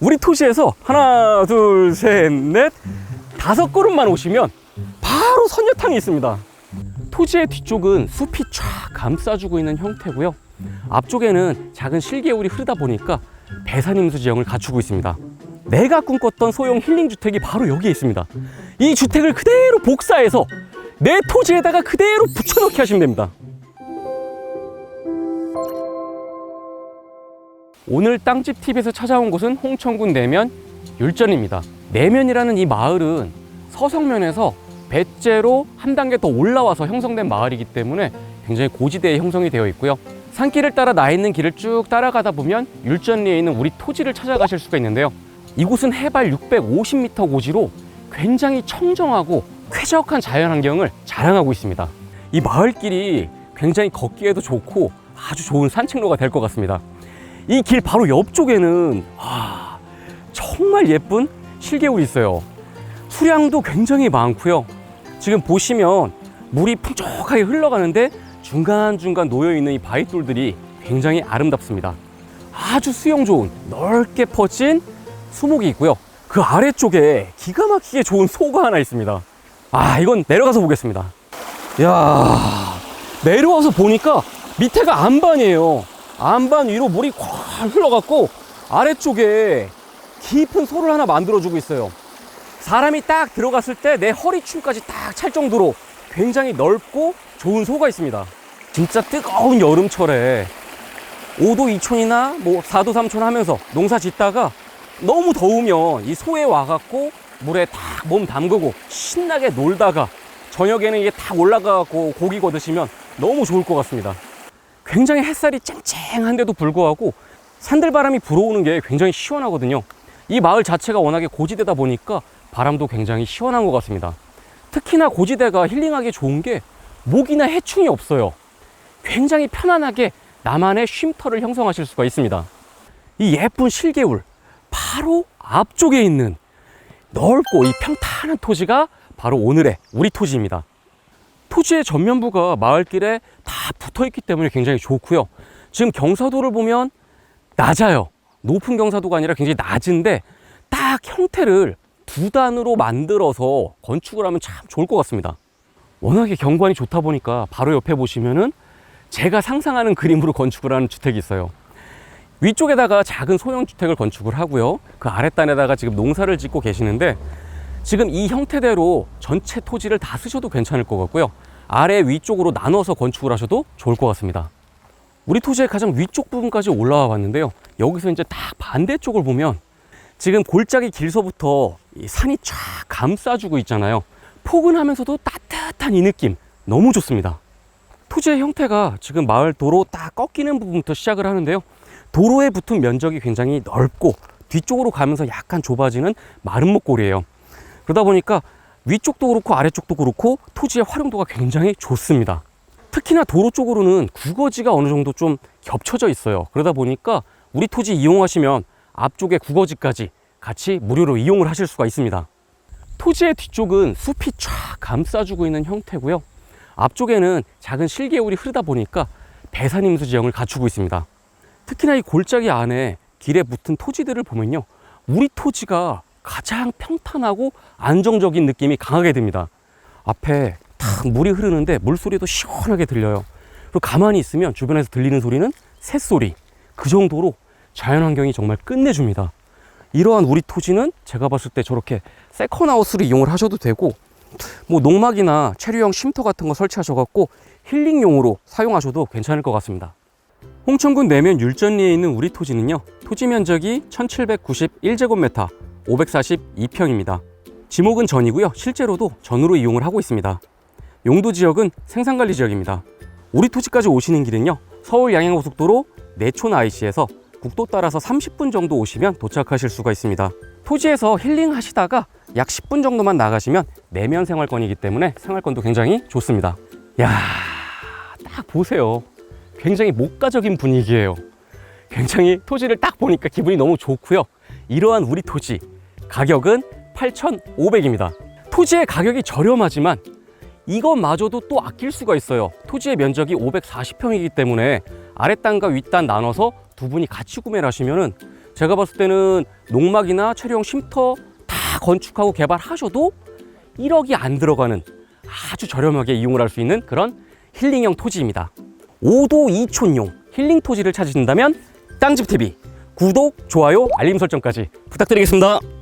우리 토지에서 하나, 둘, 셋, 넷, 다섯 걸음만 오시면 바로 선녀탕이 있습니다. 토지의 뒤쪽은 숲이 쫙 감싸주고 있는 형태고요. 앞쪽에는 작은 실개울이 흐르다 보니까 배산임수 지형을 갖추고 있습니다. 내가 꿈꿨던 소형 힐링 주택이 바로 여기에 있습니다. 이 주택을 그대로 복사해서 내 토지에다가 그대로 붙여넣기 하시면 됩니다. 오늘 땅집 TV에서 찾아온 곳은 홍천군 내면 율전입니다. 내면이라는 이 마을은 서성면에서 배째로 한 단계 더 올라와서 형성된 마을이기 때문에 굉장히 고지대에 형성이 되어 있고요. 산길을 따라 나 있는 길을 쭉 따라가다 보면 율전리에 있는 우리 토지를 찾아가실 수가 있는데요. 이곳은 해발 650m 고지로 굉장히 청정하고 쾌적한 자연 환경을 자랑하고 있습니다. 이 마을길이 굉장히 걷기에도 좋고 아주 좋은 산책로가 될 것 같습니다. 이 길 바로 옆쪽에는 아, 정말 예쁜 실개울이 있어요. 수량도 굉장히 많고요. 지금 보시면 물이 풍족하게 흘러가는데 중간중간 놓여 있는 이 바위돌들이 굉장히 아름답습니다. 아주 수영 좋은 넓게 퍼진 수목이 있고요. 그 아래쪽에 기가 막히게 좋은 소가 하나 있습니다. 아, 이건 내려가서 보겠습니다. 야 내려와서 보니까 밑에가 안반이에요. 안반 위로 물이 콱 흘러갔고 아래쪽에 깊은 소를 하나 만들어주고 있어요. 사람이 딱 들어갔을 때 내 허리춤까지 딱 찰 정도로 굉장히 넓고 좋은 소가 있습니다. 진짜 뜨거운 여름철에 5도 2촌이나 뭐 4도 3촌 하면서 농사 짓다가 너무 더우면 이 소에 와갖고 물에 딱 몸 담그고 신나게 놀다가 저녁에는 이게 탁 올라가고 고기 거드시면 너무 좋을 것 같습니다. 굉장히 햇살이 쨍쨍한데도 불구하고 산들바람이 불어오는 게 굉장히 시원하거든요. 이 마을 자체가 워낙에 고지대다 보니까 바람도 굉장히 시원한 것 같습니다. 특히나 고지대가 힐링하기 좋은 게 모기나 해충이 없어요. 굉장히 편안하게 나만의 쉼터를 형성하실 수가 있습니다. 이 예쁜 실개울 바로 앞쪽에 있는 넓고 이 평탄한 토지가 바로 오늘의 우리 토지입니다. 토지의 전면부가 마을길에 다 붙어 있기 때문에 굉장히 좋고요. 지금 경사도를 보면 낮아요. 높은 경사도가 아니라 굉장히 낮은데 딱 형태를 두 단으로 만들어서 건축을 하면 참 좋을 것 같습니다. 워낙에 경관이 좋다 보니까 바로 옆에 보시면은 제가 상상하는 그림으로 건축을 하는 주택이 있어요. 위쪽에다가 작은 소형 주택을 건축을 하고요. 그 아랫단에다가 지금 농사를 짓고 계시는데 지금 이 형태대로 전체 토지를 다 쓰셔도 괜찮을 것 같고요. 아래 위쪽으로 나눠서 건축을 하셔도 좋을 것 같습니다. 우리 토지의 가장 위쪽 부분까지 올라와 봤는데요. 여기서 이제 딱 반대쪽을 보면 지금 골짜기 길서부터 이 산이 쫙 감싸주고 있잖아요. 포근하면서도 따뜻한 이 느낌 너무 좋습니다. 토지의 형태가 지금 마을 도로 딱 꺾이는 부분부터 시작을 하는데요. 도로에 붙은 면적이 굉장히 넓고 뒤쪽으로 가면서 약간 좁아지는 마른 목골이에요. 그러다 보니까 위쪽도 그렇고 아래쪽도 그렇고 토지의 활용도가 굉장히 좋습니다. 특히나 도로 쪽으로는 구거지가 어느 정도 좀 겹쳐져 있어요. 그러다 보니까 우리 토지 이용하시면 앞쪽에 구거지까지 같이 무료로 이용을 하실 수가 있습니다. 토지의 뒤쪽은 숲이 쫙 감싸주고 있는 형태고요. 앞쪽에는 작은 실개울이 흐르다 보니까 배산임수 지형을 갖추고 있습니다. 특히나 이 골짜기 안에 길에 붙은 토지들을 보면요. 우리 토지가 가장 평탄하고 안정적인 느낌이 강하게 듭니다. 앞에 탁 물이 흐르는데 물소리도 시원하게 들려요. 그리고 가만히 있으면 주변에서 들리는 소리는 새소리. 그 정도로 자연환경이 정말 끝내줍니다. 이러한 우리 토지는 제가 봤을 때 저렇게 세컨하우스를 이용을 하셔도 되고 뭐 농막이나 체류형 쉼터 같은 거 설치하셔갖고 힐링용으로 사용하셔도 괜찮을 것 같습니다. 홍천군 내면 율전리에 있는 우리 토지는요 토지 면적이 1791제곱미터 542평입니다. 지목은 전이고요. 실제로도 전으로 이용을 하고 있습니다. 용도 지역은 생산관리 지역입니다. 우리 토지까지 오시는 길은요 서울 양양고속도로 내촌 IC에서 국도 따라서 30분 정도 오시면 도착하실 수가 있습니다. 토지에서 힐링 하시다가 약 10분 정도만 나가시면 내면 생활권이기 때문에 생활권도 굉장히 좋습니다. 야, 딱 보세요. 굉장히 목가적인 분위기예요. 굉장히 토지를 딱 보니까 기분이 너무 좋고요. 이러한 우리 토지 가격은 8,500입니다. 토지의 가격이 저렴하지만 이것마저도 또 아낄 수가 있어요. 토지의 면적이 540평이기 때문에 아랫단과 윗단 나눠서 두 분이 같이 구매를 하시면은 제가 봤을 때는 농막이나 체류용 쉼터 다 건축하고 개발하셔도 1억이 안 들어가는 아주 저렴하게 이용을 할 수 있는 그런 힐링형 토지입니다. 5도 2촌용 힐링 토지를 찾으신다면 땅집TV 구독, 좋아요, 알림 설정까지 부탁드리겠습니다.